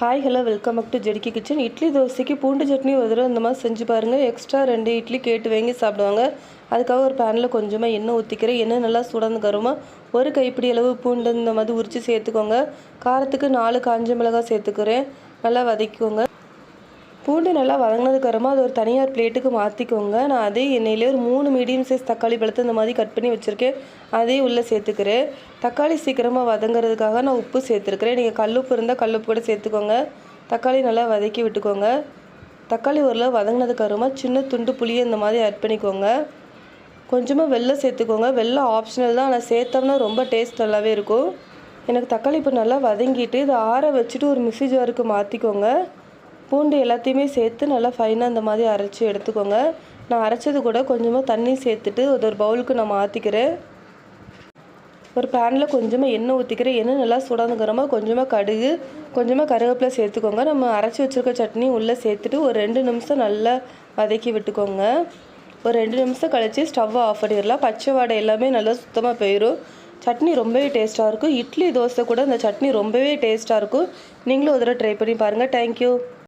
Hi hello welcome back to ஜெடிக்கி kitchen idli தோசைக்கு பூண்டு சட்னி ஒரு தடவை இந்த மாதிரி செஞ்சு பாருங்கள் எக்ஸ்ட்ரா ரெண்டு இட்லி கேட்டு வாங்கி சாப்பிடுவாங்க. அதுக்காக ஒரு பேனில் கொஞ்சமாக எண்ணெய் ஊற்றிக்கிறேன் எண்ணெய் நல்லா சுடந்து கருமா. ஒரு கைப்பிடி அளவு பூண்டு இந்த மாதிரி உரித்து சேர்த்துக்கோங்க. காரத்துக்கு நாலு காஞ்ச மிளகாய் சேர்த்துக்கிறேன். நல்லா வதக்கிக்கோங்க. பூண்டு நல்லா வதங்கினதுக்கப்புறமா அது ஒரு தனியார் பிளேட்டுக்கு மாற்றிக்கோங்க நான் அதே எண்ணெயிலே ஒரு மூணு மீடியம் சைஸ் தக்காளி பழத்தை இந்த மாதிரி கட் பண்ணி வச்சுருக்கேன். அதையும் உள்ளே சேர்த்துக்கிறேன். தக்காளி சீக்கிரமாக வதங்குறதுக்காக நான் உப்பு சேர்த்துருக்கிறேன். நீங்கள் கல்லுப்பு இருந்தால் கல்லுப்பு கூட சேர்த்துக்கோங்க. தக்காளி நல்லா வதக்கி விட்டுக்கோங்க. தக்காளி உருளை வதங்கினதுக்கப்புறமா சின்ன துண்டு புளியை இந்த மாதிரி ஆட் பண்ணிக்கோங்க. கொஞ்சமாக வெள்ளம் சேர்த்துக்கோங்க. வெள்ளம் ஆப்ஷனல் தான். ஆனால் சேர்த்தோம்னா ரொம்ப டேஸ்ட் நல்லாவே இருக்கும். எனக்கு தக்காளி இப்போ நல்லா வதங்கிட்டு இதை ஆற வச்சுட்டு ஒரு மிக்சி ஜாருக்கு மாற்றிக்கோங்க பூண்டு எல்லாத்தையுமே சேர்த்து நல்லா ஃபைனாக இந்த மாதிரி அரைச்சி எடுத்துக்கோங்க. நான் அரைச்சது கூட கொஞ்சமாக தண்ணி சேர்த்துட்டு அது ஒரு பவுலுக்கு நான் மாற்றிக்கிறேன் ஒரு பேனில் கொஞ்சமாக எண்ணெய் ஊற்றிக்கிறேன் எண்ணெய் நல்லா சுடாதுங்கிறமா கொஞ்சமாக கடுகு கொஞ்சமாக கருவேப்பிலை சேர்த்துக்கோங்க. நம்ம அரைச்சி வச்சுருக்க சட்னி உள்ளே சேர்த்துட்டு ஒரு ரெண்டு நிமிஷம் நல்லா வதக்கி விட்டுக்கோங்க. ஒரு ரெண்டு நிமிஷம் கழித்து ஸ்டவ்வை ஆஃப் பண்ணிடலாம். பச்சை வாடை எல்லாமே நல்லா சுத்தமாக போயிடும் சட்னி ரொம்பவே டேஸ்ட்டாக இருக்கும். இட்லி தோசை கூட இந்த சட்னி ரொம்பவே டேஸ்ட்டாக இருக்கும். நீங்களும் ஒரு தடவை ட்ரை பண்ணி பாருங்கள் தேங்க்யூ